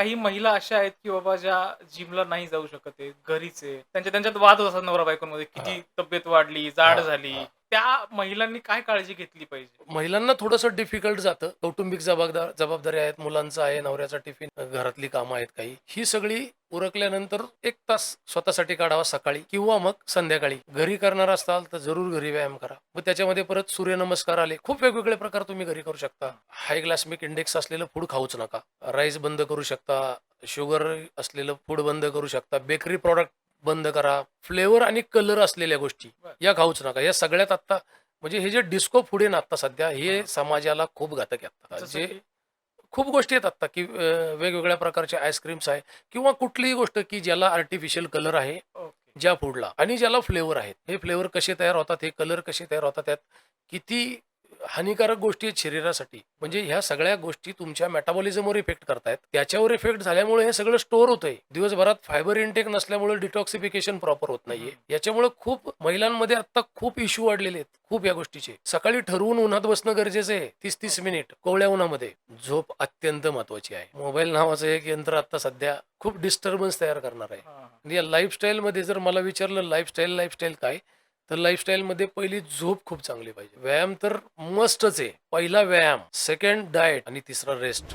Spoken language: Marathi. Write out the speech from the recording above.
काही महिला अशा आहेत की बाबा ज्या जिमला नाही जाऊ शकत आहेत घरीच आहे. त्यांच्या त्यांच्यात वाद होत असतात नवरा बायकोमध्ये. किती तब्येत वाढली जाड हा, झाली. हा. त्या महिलांनी काय काळजी घेतली पाहिजे? महिलांना थोडंसं डिफिकल्ट जातं. कौटुंबिक जबाबदार जबाबदारी आहेत मुलांचं आहे नवऱ्याचा टिफिन घरातली कामं आहेत काही. ही सगळी उरकल्यानंतर एक तास स्वतःसाठी काढावा सकाळी किंवा मग संध्याकाळी. घरी करणार असाल तर जरूर घरी व्यायाम करा. मग त्याच्यामध्ये परत सूर्यनमस्कार आले खूप वेगवेगळे प्रकार तुम्ही घरी करू शकता. हाय ग्लासमिक इंडेक्स असलेलं फूड खाऊच नका. राईस बंद करू शकता शुगर असलेलं फूड बंद करू शकता बेकरी प्रॉडक्ट बंद करा फ्लेवर आणि कलर असलेल्या गोष्टी. या खाऊच नका. या सगळ्यात आता म्हणजे हे जे डिस्को फूड आहे ना आता सध्या हे समाजाला खूप घातक आहे आता जे खूप गोष्टी आहेत आता की वेगवेगळ्या प्रकारचे आईस्क्रीम्स आहे किंवा कुठलीही गोष्ट की ज्याला आर्टिफिशियल कलर आहे ज्या फूडला आणि ज्याला फ्लेवर आहेत. हे फ्लेवर कसे तयार होतात हे कलर कसे तयार होतात त्यात किती हानिकारक गोष्टी आहेत शरीरासाठी. म्हणजे ह्या सगळ्या गोष्टी तुमच्या मेटाबॉलिझमवर इफेक्ट करतायत. त्याच्यावर इफेक्ट झाल्यामुळे हे सगळं स्टोअर होतंय. दिवसभरात फायबर इंटेक नसल्यामुळे डिटॉक्सिफिकेशन प्रॉपर होत नाहीये. याच्यामुळे खूप महिलांमध्ये आता खूप इश्यू वाढलेले आहेत. खूप या गोष्टीचे. सकाळी ठरवून उन्हात बसणं गरजेचं आहे. तीस तीस मिनिट कोवळ्या उन्हामध्ये. झोप अत्यंत महत्वाची आहे. मोबाईल नावाचं एक यंत्र आता सध्या खूप डिस्टर्बन्स तयार करणार आहे. हा, हा. या लाईफस्टाईलमध्ये जर मला विचारलं लाईफस्टाईल लाईफस्टाईल काय? तर लाईफस्टाईलमध्ये पहिली झोप खूप चांगली पाहिजे. व्यायाम तर मस्टच आहे. पहिला व्यायाम सेकंड डाएट आणि तिसरा रेस्ट